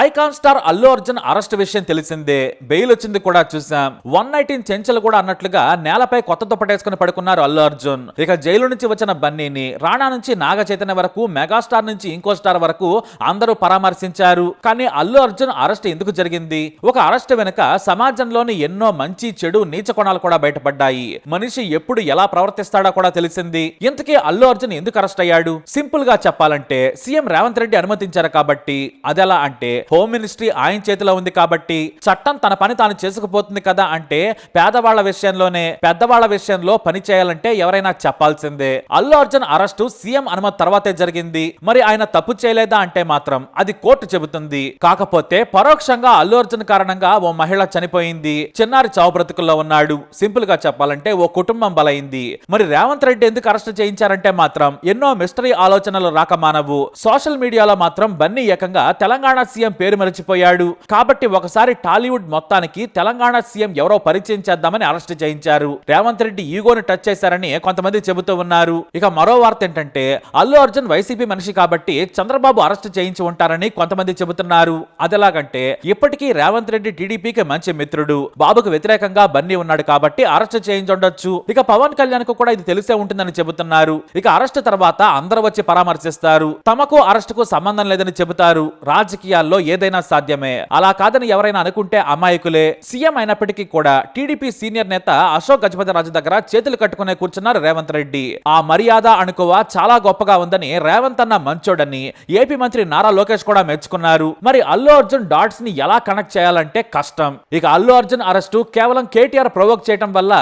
Icon star Allu Arjun arrest విషయం తెలిసిందే. Bail వచ్చింది కూడా చూసాం. వన్ నైన్టీన్ చెంచలు కూడా అన్నట్లుగా నేలపై కొత్త దుప్పటేసుకుని పడుకున్నారు అల్లు అర్జున్. ఇక జైలు నుంచి వచ్చిన బన్నీని రాణా నుంచి నాగ చైతన్య వరకు మెగాస్టార్ నుంచి ఇంకో స్టార్ వరకు అందరూ పరామర్శించారు. కానీ అల్లు అర్జున్ అరెస్ట్ ఎందుకు జరిగింది? ఒక అరెస్ట్ వెనుక సమాజంలోని ఎన్నో మంచి చెడు నీచ కోణాలు కూడా బయటపడ్డాయి. మనిషి ఎప్పుడు ఎలా ప్రవర్తిస్తాడో కూడా తెలిసింది. ఇంతకీ అల్లు అర్జున్ ఎందుకు అరెస్ట్ అయ్యాడు? సింపుల్గా చెప్పాలంటే సీఎం రేవంత్ రెడ్డి అనుమతించారు కాబట్టి. అదెలా అంటే హోమ్ మినిస్ట్రీ ఆయన చేతిలో ఉంది కాబట్టి చట్టం తన పని తాను చేసుకుపోతుంది కదా అంటే పేదవాళ్ళ విషయంలోనే పెద్దవాళ్ళ విషయంలో పని చేయాలంటే ఎవరైనా చెప్పాల్సిందే. అల్లు అర్జున్ అరెస్టు సీఎం అనుమతి తర్వాతే జరిగింది. మరి ఆయన తప్పు చేయలేదా అంటే మాత్రం అది కోర్టు చెబుతుంది. కాకపోతే పరోక్షంగా అల్లు అర్జున్ కారణంగా ఓ మహిళ చనిపోయింది. చిన్నారి చావు బ్రతుకుల్లో ఉన్నాడు. సింపుల్గా చెప్పాలంటే ఓ కుటుంబం బలైంది. మరి రేవంత్ రెడ్డి ఎందుకు అరెస్ట్ చేయించారంటే మాత్రం ఎన్నో మిస్టరీ ఆలోచనలు రాక మానవు. సోషల్ మీడియాలో మాత్రం బన్నీ ఏకంగా తెలంగాణ సీఎం పేరు మరచిపోయాడు. కాబట్టి ఒకసారి టాలీవుడ్ మొత్తానికి తెలంగాణ సీఎం ఎవరో పరిచయం చేద్దామని అరెస్ట్ చేయించారు. రేవంత్ రెడ్డి ఈగోని టచ్ చేశారని కొంతమంది చెబుతూ ఉన్నారు. ఇక మరో వార్త ఏంటంటే అల్లు అర్జున్ వైసీపీ మనిషి కాబట్టి చంద్రబాబు అరెస్ట్ చేయించి ఉంటారని కొంతమంది చెబుతున్నారు. అదెలాగంటే ఇప్పటికీ రేవంత్ రెడ్డి టీడీపీకి మంచి మిత్రుడు. బాబుకు వ్యతిరేకంగా బన్నీ ఉన్నాడు కాబట్టి అరెస్ట్ చేయించుండొచ్చు. ఇక పవన్ కళ్యాణ్కు కూడా ఇది తెలిసే ఉంటుందని చెబుతున్నారు. ఇక అరెస్ట్ తర్వాత అందరూ వచ్చి పరామర్శిస్తారు. తమకు అరెస్ట్కు సంబంధం లేదని చెబుతారు. రాజకీయాల్లో ఏదైనా సాధ్యమే. అలా కాదని ఎవరైనా అనుకుంటే అమాయకులే. సీఎం అయినప్పటికీ కూడా టీడీపీ సీనియర్ నేత అశోక్ గజపతి రాజు దగ్గర చేతులు కట్టుకునే కూర్చున్నారు రేవంత్ రెడ్డి. ఆ మర్యాద అనుకోవా చాలా గొప్పగా ఉందని రేవంత్ అన్న మంచోడని ఏపీ మంత్రి నారా లోకేష్ కూడా మెచ్చుకున్నారు. మరి అల్లు అర్జున్ డాట్స్ని ఎలా కనెక్ట్ చేయాలంటే కష్టం. ఇక అల్లు అర్జున్ అరెస్టు కేవలం కేటీఆర్ ప్రొవోక్ చేయడం వల్ల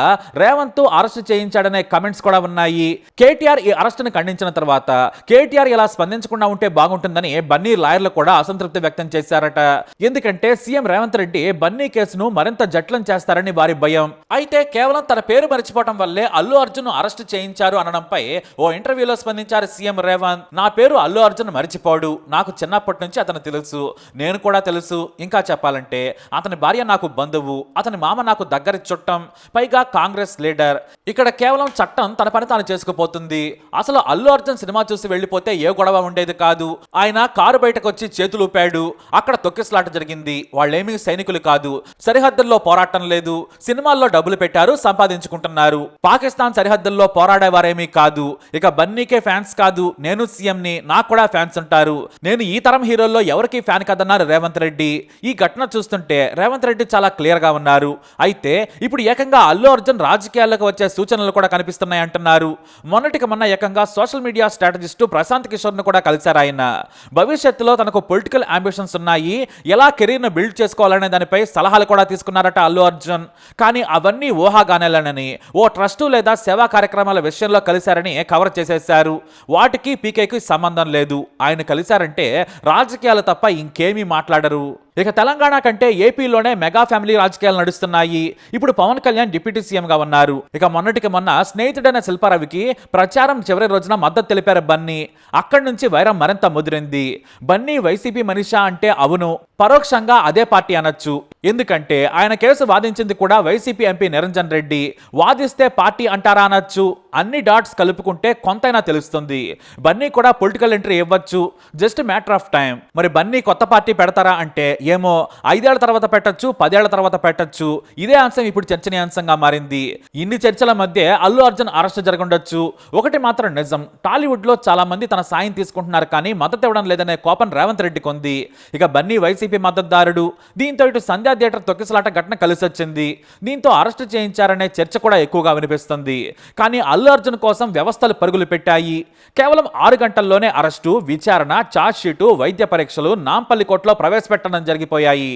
రేవంత్ అరెస్ట్ చేయించాడనే కమెంట్స్ కూడా ఉన్నాయి. కేటీఆర్ ఈ అరెస్టును ఖండించిన తర్వాత కేటీఆర్ ఇలా స్పందించకుండా ఉంటే బాగుంటుందని బన్నీ లాయర్లు కూడా అసంతృప్తి వ్యక్తం చేశారట. ఎందుకంటే సీఎం రేవంత్ రెడ్డి బన్నీ కేసును మరింత జట్లం చేస్తారని వారి భయం. అయితే కేవలం తన పేరు మర్చిపోవడం వల్లే అల్లు అర్జున్ అరెస్ట్ చేయించారు అనడంపై ఓ ఇంటర్వ్యూలో స్పందించారు సీఎం రేవంత్. నా పేరు అల్లు అర్జున్ మర్చిపోడు. నాకు చిన్నప్పటి నుంచి అతను తెలుసు. నేను కూడా తెలుసు. ఇంకా చెప్పాలంటే అతని భార్య నాకు బంధువు. అతని మామ నాకు దగ్గర చుట్టం. పైగా కాంగ్రెస్ లీడర్. ఇక్కడ కేవలం చట్టం తన పని తాను చేసుకుపోతుంది. అసలు అల్లు అర్జున్ సినిమా చూసి వెళ్ళిపోతే ఏ గొడవ ఉండేది కాదు. ఆయన కారు బయటకు వచ్చి చేతులు ఊపాడు అక్కడ తొక్కిసలాట జరిగింది. వాళ్ళేమీ సైనికులు కాదు. సరిహద్దుల్లో పోరాటం లేదు. సినిమాల్లో డబ్బులు పెట్టారు సంపాదించుకుంటున్నారు. పాకిస్తాన్ సరిహద్దుల్లో పోరాడేవారేమీ కాదు. ఇక బన్నీకే ఫ్యాన్స్ కాదు. నేను సీఎం ని నాకు కూడా ఫ్యాన్స్ ఉంటారు. నేను ఈ తరం హీరోల్లో ఎవరికి ఫ్యాన్ కదన్నారు రేవంత్ రెడ్డి. ఈ ఘటన చూస్తుంటే రేవంత్ రెడ్డి చాలా క్లియర్గా ఉన్నారు. అయితే ఇప్పుడు ఏకంగా అల్లు అర్జున్ రాజకీయాల్లోకి వచ్చే సూచనలు కూడా కనిపిస్తున్నాయి అంటున్నారు. మొన్నటికి మొన్న ఏకంగా సోషల్ మీడియా స్ట్రాటజిస్టు ప్రశాంత్ కిషోర్ను కూడా కలిశారు ఆయన. భవిష్యత్తులో తనకు పొలిటికల్ ఆప్షన్స్ ఉన్నాయి. ఎలా కెరీర్ను బిల్డ్ చేసుకోవాలనే దానిపై సలహాలు కూడా తీసుకున్నారట అల్లు అర్జున్. కానీ అవన్నీ ఊహాగానేలనని ఓ ట్రస్టు లేదా సేవా కార్యక్రమాల విషయంలో కలిశారని కవర్ చేసేశారు. వాటికి పీకేకి సంబంధం లేదు. ఆయన కలిశారంటే రాజకీయాలు తప్ప ఇంకేమీ మాట్లాడరు. ఇక తెలంగాణ కంటే ఏపీలోనే మెగా ఫ్యామిలీ రాజకీయాలు నడుస్తున్నాయి. ఇప్పుడు పవన్ కళ్యాణ్ డిప్యూటీ సీఎంగా ఉన్నారు. ఇక మొన్నటికి మొన్న స్నేహితుడైన శిల్పారవికి ప్రచారం చివరి రోజున మద్దతు తెలిపారు బన్నీ. అక్కడి నుంచి వైరం మరింత ముదిరింది. బన్నీ వైసీపీ మనిషా అంటే అవును. పరోక్షంగా అదే పార్టీ అనొచ్చు. ఎందుకంటే ఆయన కేసు వాదించింది కూడా వైసీపీ ఎంపీ నిరంజన్ రెడ్డి. వాదిస్తే పార్టీ అంటారా అనొచ్చు. అన్ని డాట్స్ కలుపుకుంటే కొంతైనా తెలుస్తుంది. బన్నీ కూడా పొలిటికల్ ఎంట్రీ ఇవ్వచ్చు. జస్ట్ మ్యాటర్ ఆఫ్ టైం మరి బన్నీ కొత్త పార్టీ పెడతారా అంటే ఏమో ఐదేళ్ళ తర్వాత పెట్టొచ్చు పదేళ్ళ తర్వాత పెట్టొచ్చు. ఇదే అంశం ఇప్పుడు చర్చనీయాంశంగా మారింది. ఇన్ని చర్చల మధ్య అల్లు అర్జున్ అరెస్ట్ జరగండొచ్చు. ఒకటి మాత్రం నిజం. టాలీవుడ్లో చాలా మంది తన సాయం తీసుకుంటున్నారు కానీ మద్దతు ఇవ్వడం లేదనే కోపం రేవంత్ రెడ్డికి ఉంది. ఇక బన్నీ వైసీపీ మద్దతుదారుడు. దీంతో ఇటు సంధ్యా థియేటర్ తొక్కిసలాట ఘటన కలిసొచ్చింది. దీంతో అరెస్టు చేయించారనే చర్చ కూడా ఎక్కువగా వినిపిస్తుంది. కానీ అల్లు అర్జున్ కోసం వ్యవస్థలు పరుగులు పెట్టాయి. కేవలం ఆరు గంటల్లోనే అరెస్టు విచారణ ఛార్జ్ షీటు వైద్య పరీక్షలు నాంపల్లి కోర్టులో ప్రవేశపెట్టడం జరిగిపోయాయి.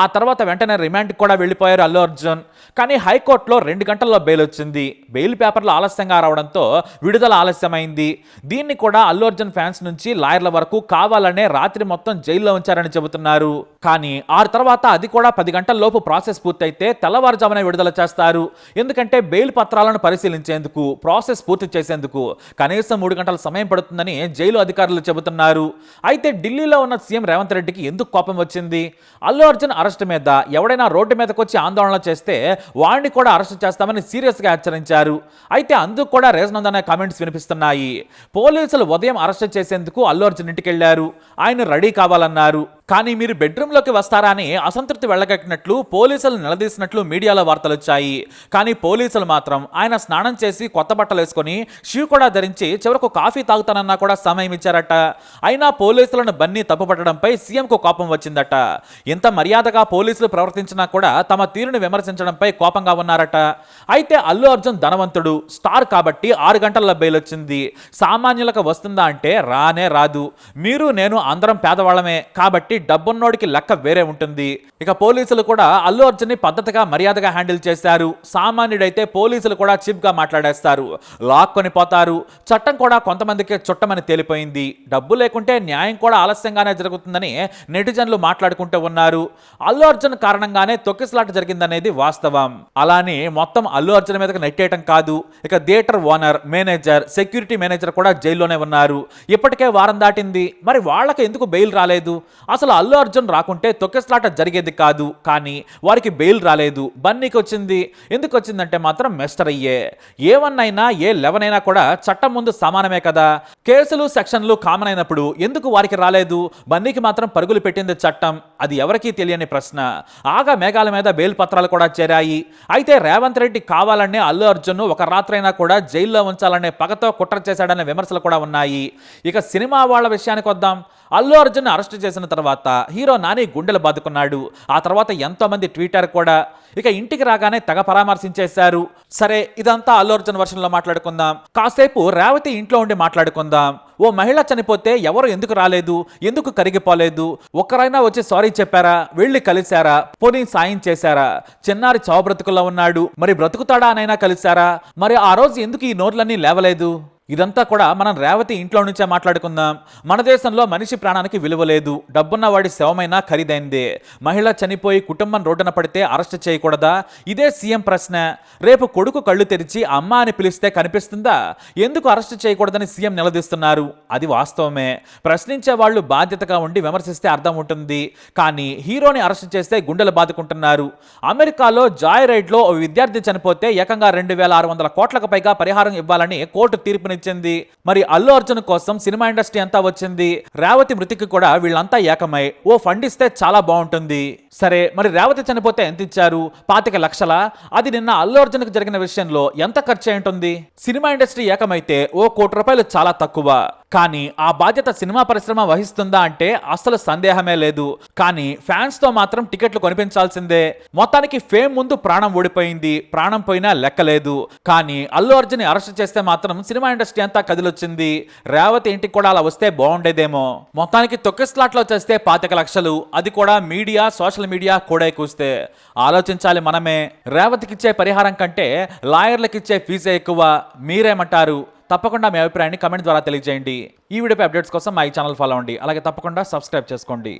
ఆ తర్వాత వెంటనే రిమాండ్కి కూడా వెళ్ళిపోయారు అల్లు అర్జున్. కానీ హైకోర్టులో రెండు గంటల్లో బెయిల్ వచ్చింది. బెయిల్ పేపర్లు ఆలస్యంగా రావడంతో విడుదల ఆలస్యమైంది. దీన్ని కూడా అల్లు అర్జున్ ఫ్యాన్స్ నుంచి లాయర్ల వరకు కావాలనే రాత్రి మొత్తం జైల్లో ఉంచారని చెబుతున్నారు. కానీ ఆ తర్వాత అది కూడా పది గంటల్లోపు ప్రాసెస్ పూర్తయితే తెల్లవారుజామున విడుదల చేస్తారు. ఎందుకంటే బెయిల్ పత్రాలను పరిశీలించేందుకు ప్రాసెస్ పూర్తి చేసేందుకు కనీసం మూడు గంటల సమయం పడుతుందని జైలు అధికారులు చెబుతున్నారు. అయితే ఢిల్లీలో ఉన్న సీఎం రేవంత్ రెడ్డికి ఎందుకు కోపం వచ్చింది? అల్లు అర్జున్ అరెస్ట్ మీద ఎవడైనా రోడ్డు మీదకి వచ్చి ఆందోళన చేస్తే వాడిని కూడా అరెస్ట్ చేస్తామని సీరియస్గా హెచ్చరించారు. అయితే అందుకు కూడా రీజన్ ఉందనే కామెంట్స్ వినిపిస్తున్నాయి. పోలీసులు ఉదయం అరెస్ట్ చేసేందుకు అల్లు అర్జున్ ఇంటికి వెళ్ళారు ఆయన రెడీ కావాలన్నారు. కానీ మీరు బెడ్రూమ్లోకి వస్తారా అని అసంతృప్తి వెళ్ళగట్టినట్లు పోలీసులు నిలదీసినట్లు మీడియాలో వార్తలు వచ్చాయి. కానీ పోలీసులు మాత్రం ఆయన స్నానం చేసి కొత్త బట్టలు వేసుకొని షూ కూడా ధరించి చివరకు కాఫీ తాగుతానన్నా కూడా సమయం ఇచ్చారట. అయినా పోలీసులను బన్నీ తప్పుపట్టడంపై సీఎంకు కోపం వచ్చిందట. ఇంత మర్యాదగా పోలీసులు ప్రవర్తించినా కూడా తమ తీరుని విమర్శించడంపై కోపంగా ఉన్నారట. అయితే అల్లు అర్జున్ ధనవంతుడు స్టార్ కాబట్టి ఆరు గంటల బెయిల్ వచ్చింది సామాన్యులకు వస్తుందా అంటే రానే రాదు. మీరు నేను అందరం పేదవాళ్ళమే. కాబట్టి డబ్బున్నోడికి లెక్క వేరే ఉంటుంది. ఇక పోలీసులు కూడా అల్లు అర్జున్ని పద్ధతిగా మర్యాదగా హ్యాండిల్ చేశారు. సామాన్యుడైతే పోలీసులు కూడా చిప్గా మాట్లాడేస్తారు. లాక్కొని పోతారు. చట్టం కూడా కొంతమందికి చుట్టమని తేలిపోయింది. డబ్బు లేకుంటే న్యాయం కూడా ఆలస్యంగానే జరుగుతుందని నెటిజన్లు మాట్లాడుకుంటూ ఉన్నారు. అల్లు అర్జున్ కారణంగానే తొక్కిసలాట జరిగిందనేది వాస్తవం. అలానే మొత్తం అల్లు అర్జున్ మీదకి నెట్టేయటం కాదు. ఇక theatre owner manager security manager కూడా జైల్లోనే ఉన్నారు. ఇప్పటికే వారం దాటింది. మరి వాళ్ళకి ఎందుకు బెయిల్ రాలేదు? అసలు అల్లు అర్జున్ రాకుంటే తొక్కెస్లాట జరిగేది కాదు. కానీ వారికి బెయిల్ రాలేదు. బన్నీకి వచ్చింది. ఎందుకు వచ్చిందంటే మాత్రం మెస్టర్ అయ్యే. ఏ వన్ అయినా ఏ లెవెన్ అయినా కూడా చట్టం ముందు సమానమే కదా. కేసులు సెక్షన్లు కామన్ అయినప్పుడు ఎందుకు వారికి రాలేదు? బన్నీకి మాత్రం పరుగులు పెట్టింది చట్టం. అది ఎవరికీ తెలియని ప్రశ్న. ఆగా మేఘాల మీద బెయిల్ పత్రాలు కూడా చేరాయి. అయితే రేవంత్ రెడ్డి కావాలనే అల్లు అర్జున్ ఒక రాత్రైనా కూడా జైల్లో ఉంచాలనే పగతో కుట్ర చేశాడనే విమర్శలు కూడా ఉన్నాయి. ఇక సినిమా వాళ్ళ విషయానికి వద్దాం. అల్లు అర్జున్ అరెస్ట్ చేసిన తర్వాత హీరో నాని గుండెలు బాదుకున్నాడు. ఆ తర్వాత ఎంతోమంది ట్వీటర్ ట్విట్టర్ కూడా ఇక ఇంటికి రాగానే తెగ పరామర్శించేశారు. సరే ఇదంతా అల్లు అర్జున్ వర్షన్లో మాట్లాడుకుందాం. కాసేపు రేవతి ఇంట్లో ఉండి మాట్లాడుకుందాం. ఓ మహిళ చనిపోతే ఎవరు ఎందుకు రాలేదు? ఎందుకు కరిగిపోలేదు? ఒక్కరైనా వచ్చి సారీ చెప్పారా? వెళ్ళి కలిశారా? పోనీ సాయం చేశారా? చిన్నారి చావు బ్రతుకుల్లో ఉన్నాడు. మరి బ్రతుకుతాడా అనైనా కలిశారా? మరి ఆ రోజు ఎందుకు ఈ నోట్లన్నీ లేవలేదు? ఇదంతా కూడా మనం రేవతి ఇంట్లో నుంచే మాట్లాడుకుందాం. మన దేశంలో మనిషి ప్రాణానికి విలువ లేదు. డబ్బున్న వాడి శవమైనా ఖరీదైందే. మహిళ చనిపోయి కుటుంబం రోడ్డున పడితే అరెస్ట్ చేయకూడదా? ఇదే సీఎం ప్రశ్న. రేపు కొడుకు కళ్ళు తెరిచి అమ్మ అని పిలిస్తే కనిపిస్తుందా? ఎందుకు అరెస్ట్ చేయకూడదని సీఎం నిలదీస్తున్నారు? అది వాస్తవమే. ప్రశ్నించే వాళ్ళు బాధ్యతగా ఉండి విమర్శిస్తే అర్థం ఉంటుంది. కానీ హీరోని అరెస్ట్ చేస్తే గుండెలు బాదుకుంటున్నారు. అమెరికాలో జాయ్ రైడ్లో ఓ విద్యార్థి చనిపోతే ఏకంగా రెండు వేల ఆరు వందల కోట్లకు పైగా పరిహారం ఇవ్వాలని కోర్టు తీర్పుని తీర్పునిచ్చింది మరి అల్లు అర్జున్ కోసం సినిమా ఇండస్ట్రీ అంతా వచ్చింది. రేవతి మృతికి కూడా వీళ్ళంతా ఏకమై. ఓ ఫండ్ ఇస్తే చాలా బాగుంటుంది. సరే మరి రేవతి చనిపోతే ఎంత ఇచ్చారు? పాతిక లక్షల? అది నిన్న అల్లు అర్జున్కి జరిగిన విషయంలో ఎంత ఖర్చు ఉంటుంది? సినిమా ఇండస్ట్రీ ఏకమైతే ఓ కోటి రూపాయలు చాలా తక్కువ. కానీ ఆ బాధ్యత సినిమా పరిశ్రమ వహిస్తుందా అంటే అస్సలు సందేహమే లేదు. కానీ ఫ్యాన్స్తో మాత్రం టికెట్లు కొనిపించాల్సిందే. మొత్తానికి ఫేమ్ ముందు ప్రాణం ఓడిపోయింది ప్రాణం పోయినా లెక్కలేదు. కానీ అల్లు అర్జున్ అరెస్ట్ చేస్తే మాత్రం సినిమా ఇండస్ట్రీ అంతా కదిలొచ్చింది. రేవతి ఇంటికి కూడా అలా వస్తే బాగుండేదేమో. మొత్తానికి తొక్కి స్లాట్లో చేస్తే పాతిక లక్షలు. అది కూడా మీడియా సోషల్ మీడియా కూడా కూస్తే. ఆలోచించాలి మనమే. రేవతికిచ్చే పరిహారం కంటే లాయర్లకిచ్చే ఫీజే ఎక్కువ. మీరేమంటారు? తప్పకుండా మీ అభిప్రాయాన్ని కమెంట్ ద్వారా తెలియజేయండి. ఈ వీడియోపై అప్డేట్స్ కోసం మా ఈ ఛానల్ ఫాలో అవ్వండి. అలాగే తప్పకుండా సబ్స్క్రైబ్ చేసుకోండి.